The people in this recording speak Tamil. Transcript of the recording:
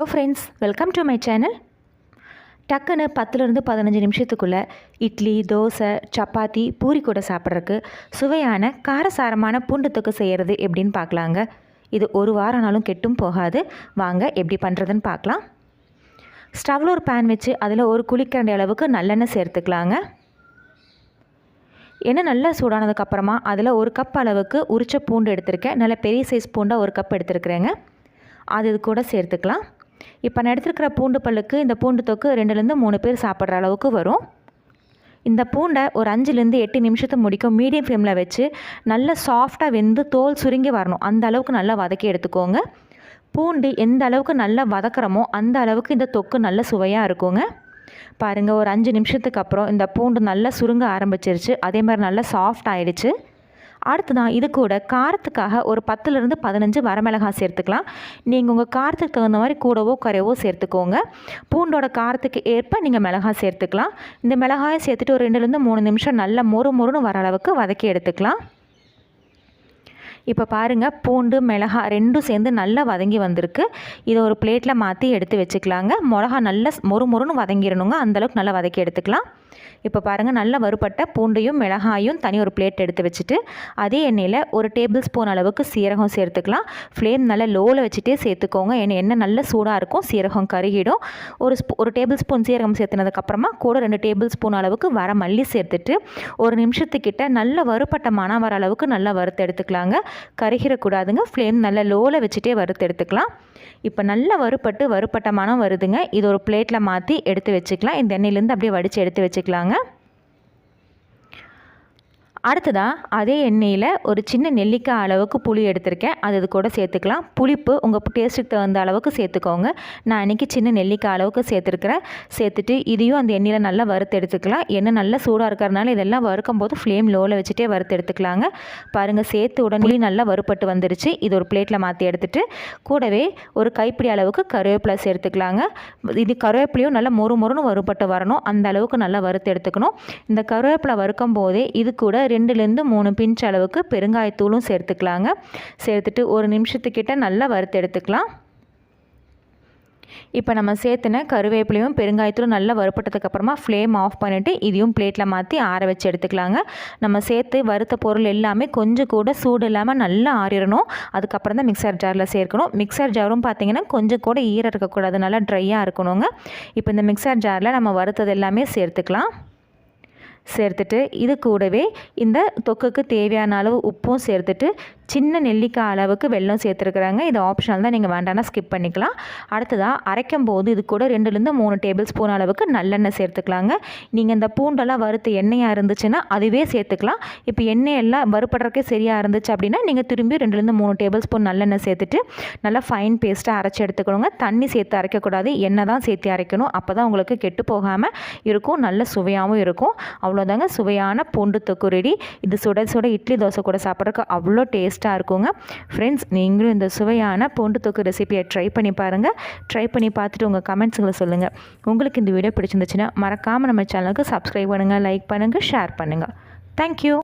Hello friends welcome to my channel டக்குன்னு பத்துலேருந்து பதினஞ்சு நிமிஷத்துக்குள்ளே இட்லி தோசை சப்பாத்தி பூரி கூட சாப்பிட்றதுக்கு சுவையான காரசாரமான பூண்டு செய்கிறது எப்படின்னு பார்க்கலாங்க. இது ஒரு வாரம்னாலும் கெட்டும் போகாது. வாங்க எப்படி பண்ணுறதுன்னு பார்க்கலாம். ஸ்டவ்வில் ஒரு பேன் வச்சு அதில் ஒரு குளிக்கரண்டி அளவுக்கு நல்லெண்ணெய் சேர்த்துக்கலாங்க. எண்ணெய் நல்லா சூடானதுக்கப்புறமா அதில் ஒரு கப் அளவுக்கு உரிச்ச பூண்டு எடுத்திருக்கேன். நல்ல பெரிய சைஸ் பூண்டாக ஒரு கப் எடுத்துருக்குறேங்க. அது இது கூட சேர்த்துக்கலாம். இப்போ நான் எடுத்துருக்கிற பூண்டு பல்லுக்கு இந்த பூண்டு தொக்கு ரெண்டுலேருந்து மூணு பேர் சாப்பிட்ற அளவுக்கு வரும். இந்த பூண்டை ஒரு அஞ்சுலேருந்து எட்டு நிமிஷத்தை முடிக்கும் மீடியம் ஃப்ளேமில் வச்சு நல்லா சாஃப்டாக வெந்து தோல் சுருங்கி வரணும். அந்த அளவுக்கு நல்லா வதக்கி எடுத்துக்கோங்க. பூண்டு எந்த அளவுக்கு நல்லா வதக்கிறோமோ அந்த அளவுக்கு இந்த தொக்கு நல்ல சுவையாக இருக்குங்க. பாருங்கள் ஒரு அஞ்சு நிமிஷத்துக்கு அப்புறம் இந்த பூண்டு நல்லா சுருங்க ஆரம்பிச்சிருச்சு. அதே மாதிரி நல்லா சாஃப்ட் ஆயிடுச்சு. அடுத்ததான் இது கூட காரத்துக்காக ஒரு பத்துலேருந்து பதினஞ்சு வரமிளகாய் சேர்த்துக்கலாம். நீங்கள் உங்கள் காரத்துக்கு தகுந்த மாதிரி கூடவோ குறைவோ சேர்த்துக்கோங்க. பூண்டோட காரத்துக்கு ஏற்ப நீங்கள் மிளகாய் சேர்த்துக்கலாம். இந்த மிளகாயை சேர்த்துட்டு ஒரு ரெண்டுலேருந்து மூணு நிமிஷம் நல்லா மொறு மொறுன்னு வர அளவுக்கு வதக்கி எடுத்துக்கலாம். இப்போ பாருங்கள் பூண்டு மிளகா ரெண்டும் சேர்ந்து நல்லா வதங்கி வந்திருக்கு. இதை ஒரு பிளேட்டில் மாற்றி எடுத்து வச்சுக்கலாங்க. மிளகா நல்லா மொறு மொறுன்னு வதங்கிடணுங்க. அந்தளவுக்கு நல்லா வதக்கி எடுத்துக்கலாம். இப்போ பாருங்கள் நல்லா வறுப்பட்ட பூண்டையும் மிளகாயும் தனி ஒரு பிளேட் எடுத்து வச்சுட்டு அதே எண்ணெயில் ஒரு டேபிள் ஸ்பூன் அளவுக்கு சீரகம் சேர்த்துக்கலாம். ஃப்ளேம் நல்லா லோவில் வச்சுட்டே சேர்த்துக்கோங்க. எண்ணெய் எண்ணெய் நல்லா சூடாக இருக்கும் சீரகம் கருகிடும். ஒரு ஸ்பூ ஒரு டேபிள் ஸ்பூன் சீரகம் சேர்த்துனதுக்கப்புறமா கூட ரெண்டு டேபிள் ஸ்பூன் அளவுக்கு வர மல்லி சேர்த்துட்டு ஒரு நிமிஷத்துக்கிட்ட நல்ல வறுப்பட்ட மனம் வர அளவுக்கு நல்லா வறுத்து எடுத்துக்கலாங்க. கருகிடக்கூடாதுங்க. ஃப்ளேம் நல்லா லோவில் வச்சுட்டே வறுத்து எடுத்துக்கலாம். இப்போ நல்லா வறுப்பட்டு வறுப்பட்ட மனம் வருதுங்க. இது ஒரு பிளேட்டில் மாற்றி எடுத்து வச்சுக்கலாம். இந்த எண்ணெயிலேருந்து அப்படியே வடித்து எடுத்து வச்சுக்கலாங்க. அடுத்ததாக அதே எண்ணெயில் ஒரு சின்ன நெல்லிக்காய் அளவுக்கு புளி எடுத்திருக்கேன். அது இது கூட சேர்த்துக்கலாம். புளிப்பு உங்கள் டேஸ்ட்டுக்கு தகுந்த அளவுக்கு சேர்த்துக்கோங்க. நான் இன்றைக்கி சின்ன நெல்லிக்காய் அளவுக்கு சேர்த்துருக்குறேன். சேர்த்துட்டு இதையும் அந்த எண்ணெயில் நல்லா வறுத்து எடுத்துக்கலாம். எண்ணெய் நல்லா சூடாக இருக்கிறதுனால இதெல்லாம் வறுக்கும் போது ஃப்ளேம் லோவில் வச்சுட்டே வறுத்து எடுத்துக்கலாங்க. பாருங்கள் சேர்த்து உடனே நல்லா வறுப்பட்டு வந்துருச்சு. இது ஒரு பிளேட்டில் மாற்றி எடுத்துட்டு கூடவே ஒரு கைப்பிடி அளவுக்கு கருவேப்பிலை சேர்த்துக்கலாங்க. இது கருவேப்பிலையும் நல்லா மொறு மொறுன்னு வறுப்பட்டு வரணும். அந்த அளவுக்கு நல்லா வறுத்து எடுத்துக்கணும். இந்த கருவேப்பிலை வறுக்கும் போதே இது கூட ரெண்டுலேருந்து மூணு பிஞ்ச் அளவுக்கு பெருங்காயத்தூளும் சேர்த்துக்கலாங்க. சேர்த்துட்டு ஒரு நிமிஷத்துக்கிட்ட நல்லா வறுத்து எடுத்துக்கலாம். இப்போ நம்ம சேர்த்துன கருவேப்பிலையும் பெருங்காயத்தூளும் நல்லா வறுப்பட்டதுக்கப்புறமா ஃப்ளேம் ஆஃப் பண்ணிவிட்டு இதையும் பிளேட்டில் மாற்றி ஆற வச்சு எடுத்துக்கலாங்க. நம்ம சேர்த்து வறுத்த பொருள் எல்லாமே கொஞ்சம் கூட சூடு இல்லாமல் நல்லா ஆறிடணும். அதுக்கப்புறம் தான் மிக்சர் ஜாரில் சேர்க்கணும். மிக்சர் ஜாரும் பார்த்திங்கன்னா கொஞ்சம் கூட ஈரம் இருக்கக்கூடாது. நல்லா ட்ரையாக இருக்கணுங்க. இப்போ இந்த மிக்சர் ஜாரில் நம்ம வறுத்தது எல்லாமே சேர்த்துக்கலாம். சேர்த்துட்டு இது கூடவே இந்த தொக்குக்கு தேவையான அளவு உப்பும் சேர்த்துட்டு சின்ன நெல்லிக்காய் அளவுக்கு வெல்லம் சேர்த்துருக்குறாங்க. இது ஆப்ஷனல் தான். நீங்கள் வேண்டாம்னா ஸ்கிப் பண்ணிக்கலாம். அடுத்ததாக அரைக்கும் போது இது கூட ரெண்டுலேருந்து மூணு டேபிள் ஸ்பூன் அளவுக்கு நல்லெண்ணெய் சேர்த்துக்கலாங்க. நீங்கள் இந்த பூண்டெல்லாம் வறுத்த எண்ணெயாக இருந்துச்சுன்னா அதுவே சேர்த்துக்கலாம். இப்போ எண்ணெய் எல்லாம் வறுப்படுறக்கே சரியாக இருந்துச்சு அப்படின்னா நீங்கள் திரும்பி ரெண்டுலேருந்து மூணு டேபிள் ஸ்பூன் நல்லெண்ணெய் சேர்த்துட்டு நல்லா ஃபைன் பேஸ்ட்டாக அரைச்சி எடுத்துக்கணுங்க. தண்ணி சேர்த்து அரைக்கக்கூடாது. எண்ணெய் தான் சேர்த்து அரைக்கணும். அப்போ தான் உங்களுக்கு கெட்டு போகாமல் இருக்கும். நல்ல சுவையாகவும் இருக்கும். அவ்வளோதாங்க சுவையான பூண்டு தொக்கு ரெடி இது சுட சுட இட்லி தோசை கூட சாப்பிட்றதுக்கு அவ்வளோ டேஸ்ட் டேஸ்ட்டாக இருக்குங்க. ஃப்ரெண்ட்ஸ் நீங்களும் இந்த சுவையான பூண்டு தொக்கு ரெசிபியை ட்ரை பண்ணி பாருங்கள் ட்ரை பண்ணி பார்த்துட்டு உங்கள் கமெண்ட்ஸுங்களை சொல்லுங்கள் உங்களுக்கு இந்த வீடியோ பிடிச்சிருந்துச்சுன்னா மறக்காமல் நம்ம சேனலுக்கு சப்ஸ்கிரைப் பண்ணுங்கள் லைக் பண்ணுங்கள் ஷேர் பண்ணுங்கள் தேங்க்யூ